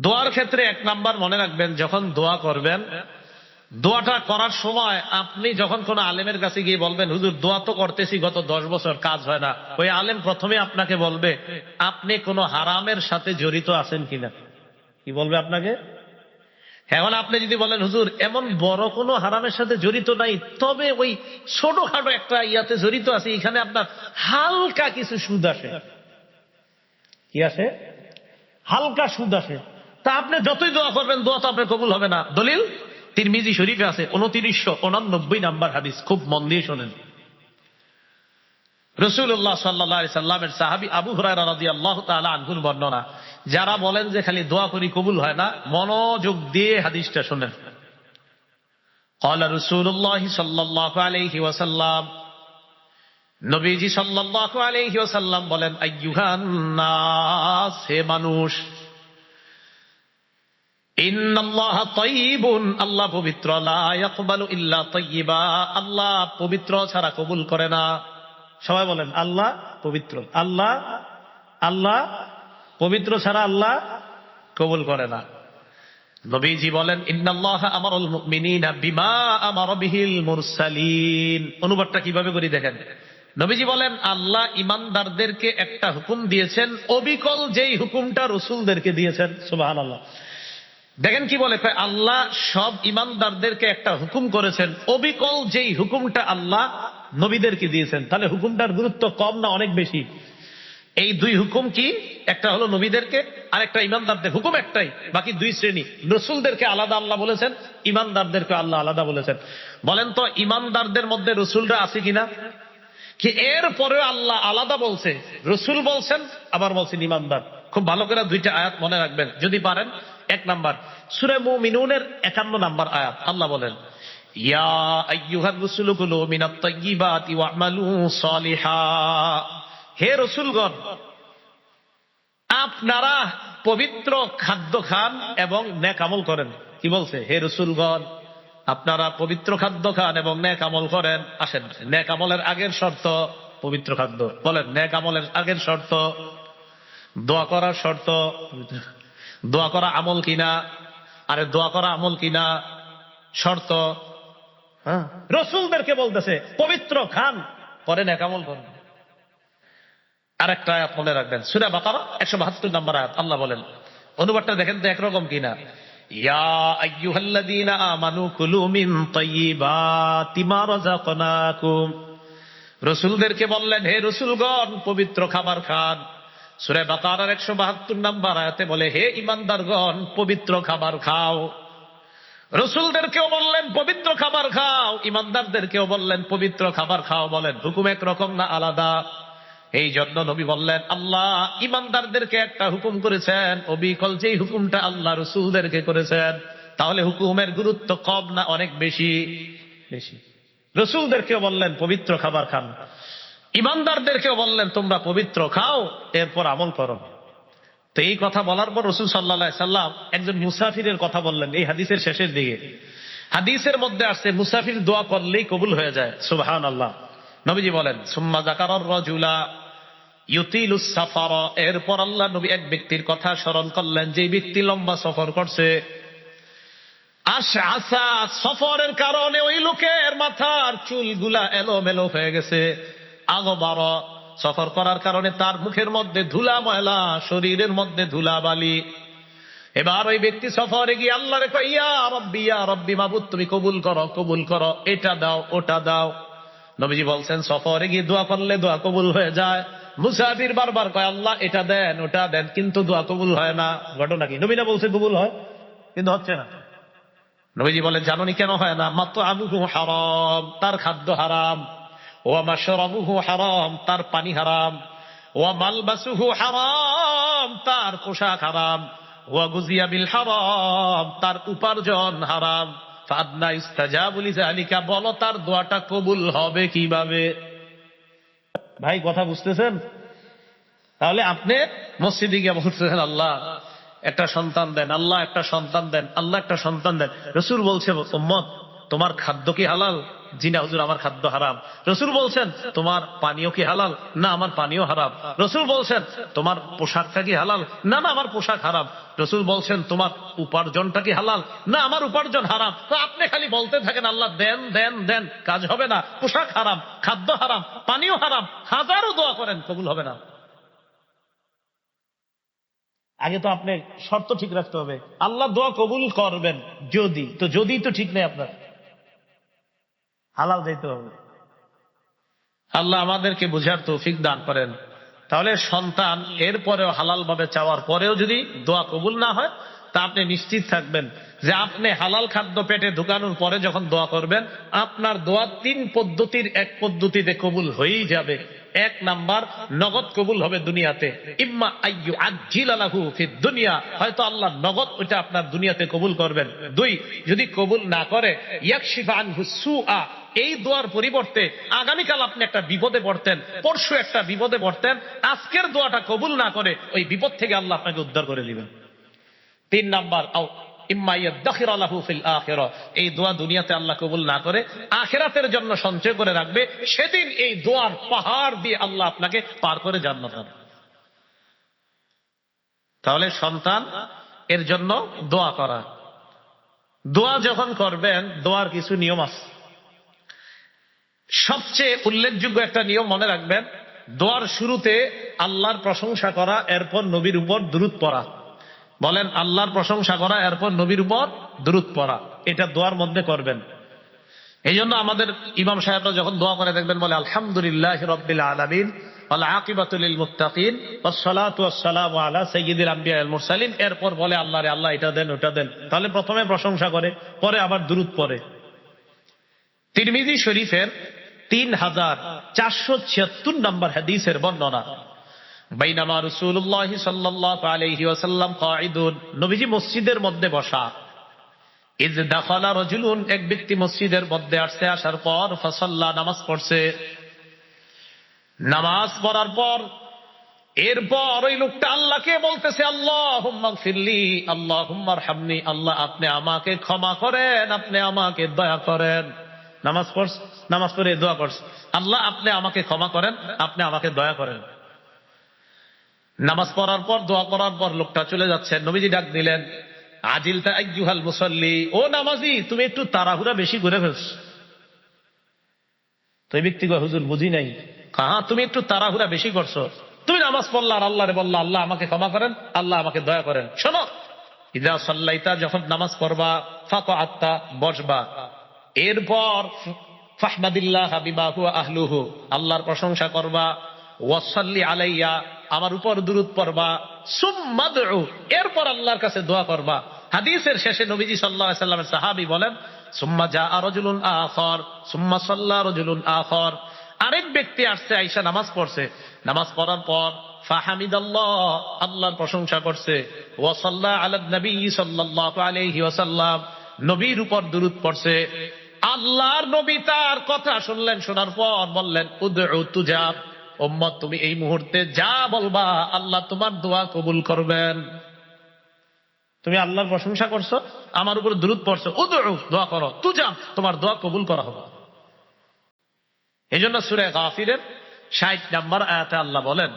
দোয়ার ক্ষেত্রে এক নাম্বার মনে রাখবেন, যখন দোয়া করবেন, দোয়াটা করার সময় আপনি যখন কোন আলেমের কাছে গিয়ে বলবেন, হুজুর, দোয়া তো করতেছি, গত দশ বছর কাজ হয় না। ওই আলেম প্রথমে আপনাকে বলবে, আপনি কোনো হারামের সাথে জড়িত আছেন কিনা? কি বলবে আপনাকে? এখন আপনি যদি বলেন, হুজুর, এমন বড় কোনো হারামের সাথে জড়িত নাই, তবে ওই ছোটখাটো একটা ইয়াতে জড়িত আছে, এখানে আপনার হালকা কিছু সুদ আসে। কি আসে? হালকা সুদ আসে। তা আপনি যতই দোয়া করবেন দোয়া তো আপনার কবুল হবে না দলিল তিরমিজি শরীফে আছে উনত্রিশশো উনানব্বই নাম্বার হাদিস খুব মন দিয়ে শোনেন রসুল্লাহ সাল্লাহ সাল্লামের সাহাবি আবু হরাই রাজি আল্লাহ তালা আনহুর বর্ণনা যারা বলেন যে খালি দোয়া করি কবুল হয় না মনোযোগ দিয়ে হাদিসটা শোনেন قال رسول الله صلى الله عليه وسلم নবীজি সাল্লাল্লাহু আলাইহি ওয়াসাল্লাম বলেন আইয়ুহান নাস হে মানুষ ইন্নাল্লাহ তাইয়িবুন আল্লাহ পবিত্র আল্লাহ পবিত্র ছাড়া কবুল করে না। সবাই বলেন, আল্লাহ পবিত্র, আল্লাহ আল্লাহ পবিত্র ছাড়া আল্লাহ কবুল করে না। নবীজি বলেন অনুবাদটা কীভাবে করি দেখেন? নবীজি বলেন, আল্লাহ ইমানদারদেরকে একটা হুকুম দিয়েছেন, অবিকল যেই হুকুমটা রসুলদেরকে দিয়েছেন সুবাহান আল্লাহ দেখেন কি বলে আল্লাহ সব ইমানদারদেরকে একটা হুকুম করেছেন। অবিকল যেই হুকুমটা আল্লাহ নবীদেরকে দিয়েছেন, তাহলে হুকুমটার গুরুত্ব কম না অনেক বেশি? এই দুই হুকুম কি? একটা হলো নবীদেরকে আর একটা ইমানদারদের হুকুম একটাই, বাকি দুই শ্রেণি। রসুলদেরকে আলাদা আল্লাহ বলেছেন, ইমানদারদেরকে আল্লাহ আলাদা বলেছেন। বলেন তো, ইমানদারদের মধ্যে রসুলরা আছে কিনা? কি এর পরেও আল্লাহ আলাদা বলছে, রসুল বলছেন, আবার বলছেন ইমানদার। খুব ভালো করে দুইটা আয়াত মনে রাখবেন, যদি পারেন। এক নাম্বার। সুরে মুমিনুনের একান্ন নাম্বার আয়াত, আল্লাহ বলেন, ইয়া আইয়ুহার রসুলগুলো মিনাত তাইয়্যিবাতি ওয়া'মালু সালিহা। হে রসুলগণ, আপনারা পবিত্র খাদ্য খান এবং নেক আমল করেন। কি বলছে? হে রসুলগণ, আপনারা পবিত্র খাদ্য খান এবং নেক আমল করেন। আসেন, নেক আমলের আগের শর্ত পবিত্র খাদ্য। বলেন, নেক আমলের আগের শর্ত, দোয়া করার শর্ত দোয়া করা আমল কিনা? আরে দোয়া করা আমল কিনা? শর্ত? হ্যাঁ? রসুলদেরকে বলতেছে, পবিত্র খান। করেন এক আমল করেন আরেকটা আয়াত মনে রাখবেন। সুরা বাকারা, একশো বাহাত্তর নাম্বার আয়াত। আল্লাহ বলেন, অনুবাদটা দেখেন তো একরকম কিনা? রসুলদেরকে বললেন, হে রসুলগণ, পবিত্র খাবার খান। সুরে বাকারার একশো বাহাত্তর নাম্বার আয়াতে বলে হে ইমানদারগণ পবিত্র খাবার খাও। রসুলদেরকেও বললেন পবিত্র খাবার খাও। ইমানদারদেরকেও বললেন পবিত্র খাবার খাও। বলেন হুকুম একরকম না আলাদা? এই জন্য নবী বললেন আল্লাহ ইমানদারদেরকে একটা হুকুম করেছেন অবিকল যেই হুকুমটা আল্লাহ রসুলদেরকে করেছেন তাহলে হুকুমের গুরুত্ব কম না অনেক বেশি? বেশি। রসুলদেরকেও বললেন পবিত্র খাবার খান। ইমানদারদেরকেও বললেন, তোমরা পবিত্র, খাও, এরপর আমল করো। তো এই কথা বলার পর রসুল সাল্লা সাল্লাম একজন মুসাফিরের কথা বললেন, এই হাদিসের শেষের দিকে। হাদিসের মধ্যে আসছে, মুসাফির দোয়া করলেই কবুল হয়ে যায় সুবাহান আল্লাহ নবীজি বলেন, সুম্মা জাকার রজুলা সাফার। এরপর আল্লাহ নবী এক ব্যক্তির কথা স্মরণ করলেন যে ব্যক্তি লম্বা সফর করছে আশা সফরের কারণে ওই লোকের মাথার চুলগুলা এলোমেলো হয়ে গেছে। আগবার সফর করার কারণে তার মুখের মধ্যে ধুলা ময়লা, শরীরের মধ্যে ধুলা বালি এবার ওই ব্যক্তি সফরে গিয়ে আল্লাহ রেখো ইয়া রব্বি ইয়া রব্বি তুমি কবুল করো কবুল করো, এটা দাও, ওটা দাও। নবীজি বলছেন, সফরে গিয়ে দোয়া করলে দোয়া কবুল হয়ে যায়। মুসাফির বারবার কয়, আল্লাহ, এটা দেন, ওটা দেন, কিন্তু দোয়া কবুল হয় না। ঘটনা কি? নবীনা বলছে, কবুল হয়, কিন্তু হচ্ছে না। নবীজি বলেন, জাননি কেন হয় না? মাত্র আবুহু হারাম, তার খাদ্য হারাম। ও মাশরাবুহু হারাম, তার পানি হারাম। ও মালবাসুহু হারাম, তার পোশাক হারাম। ও গুজিয়া বিল হারাম, তার উপার্জন হারাম। ফাদনা ইস্তাজাবুলি জালিকা বলো তার দোয়াটা কবুল হবে কীভাবে? ভাই, কথা বুঝতেছেন? তাহলে আপনি মসজিদে গিয়ে বলতেছেন, আল্লাহ, একটা সন্তান দেন, আল্লাহ একটা সন্তান দেন, আল্লাহ একটা সন্তান দেন। রসুল বলছে, উম্মত তোমার খাদ্য কি হালাল? জিনা হুজুর, আমার খাদ্য হারাম। রসুল বলছেন, তোমার পানীয় কি হালাল? না, আমার পানীয় হারাম। রসুল বলছেন, তোমার পোশাকটা কি হালাল? না না, আমার পোশাক হারাম। রসুল বলছেন, তোমার উপার্জনটা কি হালাল? না, আমার উপার্জন হারাম। তো আপনি খালি বলতে থাকেন, আল্লাহ দেন দেন দেন, কাজ হবে না। পোশাক হারাম, খাদ্য হারাম, পানীয় হারাম, হাজারো দোয়া করেন, কবুল হবে না। আগে তো আপনি শর্ত ঠিক রাখতে হবে। আল্লাহ দোয়া কবুল করবেন, যদি। তো যদি তো ঠিক নেই আপনার। হালাল যাইতে হবে। আল্লাহ আমাদেরকে বুঝার তৌফিক দান করেন। তাহলে সন্তান এরপরেও হালাল ভাবে চাওয়ার পরেও যদি দোয়া কবুল না হয় তা আপনি নিশ্চিত থাকবেন যে আপনি হালাল খাদ্য পেটে ঢুকানোর পরে যখন দোয়া করবেন, আপনার দোয়া তিন পদ্ধতির এক পদ্ধতিতে কবুল হয়েই যাবে। এক নাম্বার, নগদ কবুল হবে দুনিয়াতে। ইম্মা আইয়ু আজিল আলাহু ফি দুনিয়া। হয়তো আল্লাহ নগদ ওইটা আপনার দুনিয়াতে কবুল করবেন। দুই, যদি কবুল না করে, ইয়াকশিফা আনহু সুআ। এই দোয়ার পরিবর্তে আগামীকাল আপনি একটা বিপদে পড়তেন, পরশু একটা বিপদে পড়তেন, আজকের দোয়াটা কবুল না করে ওই বিপদ থেকে আল্লাহ আপনাকে উদ্ধার করে দিবেন। তিন নাম্বার এই দোয়া দুনিয়াতে আল্লাহ কবুল না করে, আখিরাতের জন্য সঞ্চয় করে রাখবে, সেদিন এই দোয়ার পাহাড় দিয়ে আল্লাহ আপনাকে পার করে তাহলে সন্তান, এর জন্য দোয়া করা। দোয়া যখন করবেন, দোয়ার কিছু নিয়ম আছে। সবচেয়ে উল্লেখযোগ্য একটা নিয়ম মনে রাখবেন, দোয়ার শুরুতে আল্লাহর প্রশংসা করা, এরপর নবীর উপর দূরত পড়া। বলেন, আল্লাহর প্রশংসা করা, এরপর নবীর উপর দূরত পড়া। এটা দোয়ার মধ্যে করবেন। এই জন্য আমাদের ইমাম সাহেবরা যখন দোয়া করে, দেখবেন বলে, আলহামদুলিল্লাহ রব্বিল আলমিন আল্লাহ, এটা দেন, ওটা দেন। তাহলে প্রথমে প্রশংসা করে, পরে আবার পড়ে। তিরমিজি শরীফের তিন হাজার চারশো ছিয়াত্তর নম্বর বর্ণনা। বাইনামা রসুল্লাহ সাল্লাহ আলহি ওয়াসাল্লাম কাঈদুন, নবীজি মসজিদের মধ্যে বসা। ইজ দাখালা রজুলুন, এক ব্যক্তি মসজিদের মধ্যে আসছে, আসার পর ফসল্লা নামাজ পড়ছে। নামাজ পড়ার পর, এরপর ওই লোকটা আল্লাহকে বলতেছে আল্লাহ ফিরলি আল্লাহ হুম্মার হামনি আল্লাহ আপনি আমাকে ক্ষমা করেন, আপনি আমাকে দয়া করেন। নামাজ পড়ছ, নামাজ পড়ে দোয়া করছ। আল্লাহ আপনি আমাকে ক্ষমা করেন, আপনি আমাকে দয়া করেন। নামাজ পড়ার পর, দোয়া করার পর লোকটা চলে যাচ্ছে। নবীজি ডাক দিলেন আজিলটা আইজুহাল মুসল্লি। ও নামাজি, তুমি একটু তাড়াহুড়া বেশি করে ফেলছ। তো ব্যক্তি হুজুর, বুঝি নাই। হ্যাঁ তুমি একটু তাড়াহুড়া বেশি করছ। তুমি নামাজ পড়লা আর আল্লাহরে বললা, আল্লাহ আমাকে ক্ষমা করেন, আল্লাহ আমাকে দয়া করেন। শোনো, ইদা সাল্লাইতা, যখন নামাজ পড়বা ফাঁকা আত্মা বসবা। এরপর, ফাহমাদিল্লাহ হাবিবাহু আহলুহু। আল্লাহর প্রশংসা করবা। ওয়াসাল্লি আলাইয়া, আমার উপর দুরুদ পড়বা। সুম্মাদউ এরপর আল্লাহর কাছে দোয়া করবা। হাদিসের শেষে নবীজি সাল্লাল্লাহু আলাইহি সাল্লামের সাহাবী বলেন, সুম্মা জা রজুলুন আখর, সুম্মা সাল্লা রজুলুন আখর। আরেক ব্যক্তি আসছে আইসা নামাজ পড়ছে। নামাজ পড়ার পর, ফাহামিদাল্লাহ, আল্লাহর প্রশংসা করছে। ওয়াসাল্লা আলা নবী সাল্লাল্লাহু আলাইহি ওয়াসাল্লাম, নবীর উপর দুরুদ পড়ছে। আল্লাহর নবী তার কথা শুনলেন, শোনার পর বললেন, উদউ তুজাব ওম্মদ তুমি এই মুহূর্তে যা বলবা, আল্লাহ তোমার দোয়া কবুল করবেন। তুমি আল্লাহর প্রশংসা করছ, আমার উপর দূরত পড়ছো ও দোয়া করো, তু যা, তোমার দোয়া কবুল করা হবে। এই জন্য সুরে গাফিরের ষাট নাম্বার আয়াতে আল্লাহ বলেন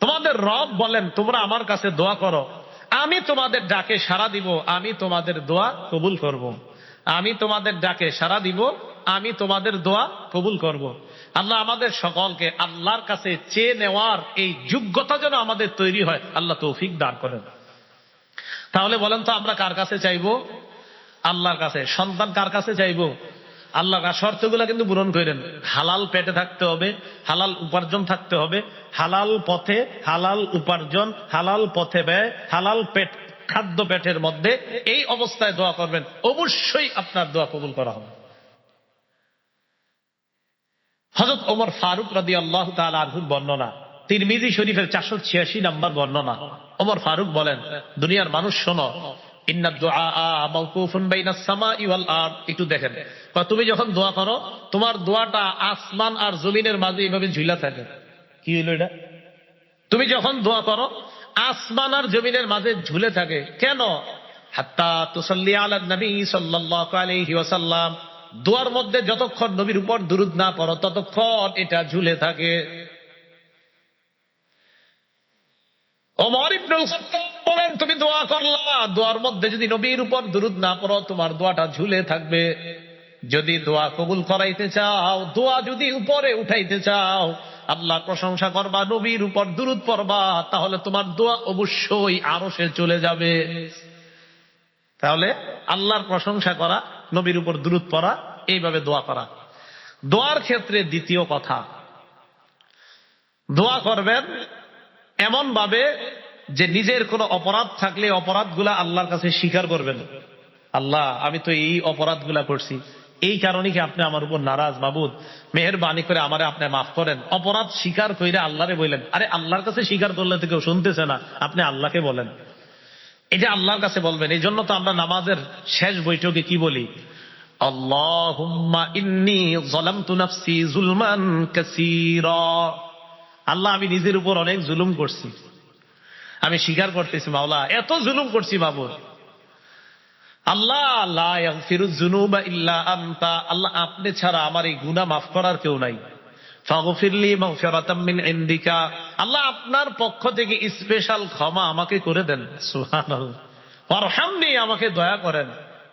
তোমাদের রব বলেন, তোমরা আমার কাছে দোয়া করো, আমি তোমাদের ডাকে সাড়া দিব, আমি তোমাদের দোয়া কবুল করব। আমি তোমাদের ডাকে সাড়া দিব, আমি তোমাদের দোয়া কবুল করব। আল্লাহ আমাদের সকলকে আল্লাহর কাছে চেয়ে নেওয়ার এই যোগ্যতা যেন আমাদের তৈরি হয়, আল্লাহ তৌফিক দান করেন। তাহলে বলেন তো, আমরা কার কাছে চাইব? আল্লাহর কাছে। সন্তান কার কাছে চাইব? আল্লাহ শর্তগুলো কিন্তু পূরণ করেন। হালাল পেটে থাকতে হবে, হালাল উপার্জন থাকতে হবে, হালাল পথে হালাল উপার্জন, হালাল পথে ব্যয়, হালাল পেট খাদ্য পেটের মধ্যে এই অবস্থায় দোয়া করবেন অবশ্যই আপনার দোয়া কবুল করা হবে। হজরত ওমর ফারুক রাদি আল্লাহ আরহুর বর্ণনা তিরমিজি শরীফের চারশো ছিয়াশি নাম্বার বর্ণনা। ওমর ফারুক বলেন দুনিয়ার মানুষ শোনো একটু দেখেন। তুমি যখন দোয়া করো তোমার দোয়াটা আসমান আর জমিনের মাঝে এইভাবে ঝুলা থাকে। কি হইল এটা? তুমি যখন দোয়া করো আসমান আর জমিনের মাঝে ঝুলে থাকে। কেন? হাত্তা তুসল্লি আলা নবী সাল্লাল্লাহু আলাইহি ওয়াসাল্লাম। দোয়ার মধ্যে যতক্ষণ নবীর উপর দুরুদ না পড়ো, ততক্ষণ এটা ঝুলে থাকে। ওমর খাত্তাব বলেন, তুমি দোয়া করলা। দোয়ার মধ্যে যদি নবীর উপর দুরুদ না পড়ো, তোমার দোয়াটা ঝুলে থাকবে। যদি দোয়া কবুল করাইতে চাও, দোয়া যদি উপরে উঠাইতে চাও আল্লাহ প্রশংসা করবা, নবীর উপর দুরুদ পড়বা, তাহলে তোমার দোয়া অবশ্যই আরও সে চলে যাবে। তাহলে আল্লাহর প্রশংসা করা, নবীর উপর দুরুদ পড়া, এইভাবে দোয়া করা। দোয়ার ক্ষেত্রে দ্বিতীয় কথা, দোয়া করবেন এমন ভাবে যে নিজের কোনো অপরাধ থাকলে অপরাধগুলা আল্লাহর কাছে স্বীকার করবেন। আল্লাহ, আমি তো এই অপরাধগুলা করছি। এই কারণে কি আপনি আমার উপর নারাজ, মাবুদ? মেহরবানি করে আমারে আপনি মাফ করেন। অপরাধ স্বীকার করে আল্লাহরে বললেন আরে, আল্লাহর কাছে স্বীকার করলে তো কেউ শুনতেছে না। আপনি আল্লাহকে বলেন। এটা আল্লাহর কাছে বলবেন, এই জন্য তো আমরা নামাজের শেষ বৈঠকে কি বলি? আল্লাহ, আমি নিজের উপর অনেক জুলুম করছি। আমি স্বীকার করতেছি, মাওলা। এত জুলুম করছি বাবু আল্লাহ আল্লাহ ইল্লা আনতা। আল্লাহ, আপনি ছাড়া আমার এই গুনাহ মাফ করার কেউ নাই। আল্লাহ, আপনার পক্ষ থেকে স্পেশাল ক্ষমা আমাকে করে দেন। ওয়ারহামনি, আমাকে দয়া করেন।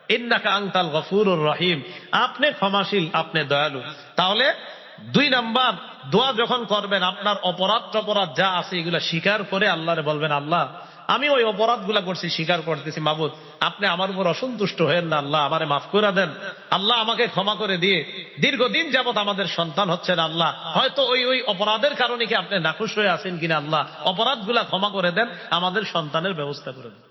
ইন্নাকা গফুরুর রহিম। আপনি ক্ষমাশীল, আপনি দয়ালু। তাহলে, দুই নাম্বার, দোয়া যখন করবেন, আপনার অপরাধ টপরাধ যা আছে, এগুলা স্বীকার করে আল্লাহরে বলবেন, আল্লাহ আমি ওই অপরাধগুলা করছি, স্বীকার করতেছি, মাবুদ, আপনি আমার উপর অসন্তুষ্ট হয়েন না, আল্লাহ, আমারে মাফ করে দেন। আল্লাহ আমাকে ক্ষমা করে দিয়ে, দীর্ঘদিন যাবৎ আমাদের সন্তান হচ্ছে না, আল্লাহ। হয়তো ওই ওই অপরাধের কারণে কি আপনি নাকুশ হয়ে আছেন কিনা, আল্লাহ? অপরাধগুলা ক্ষমা করে দেন, আমাদের সন্তানের ব্যবস্থা করে দেন।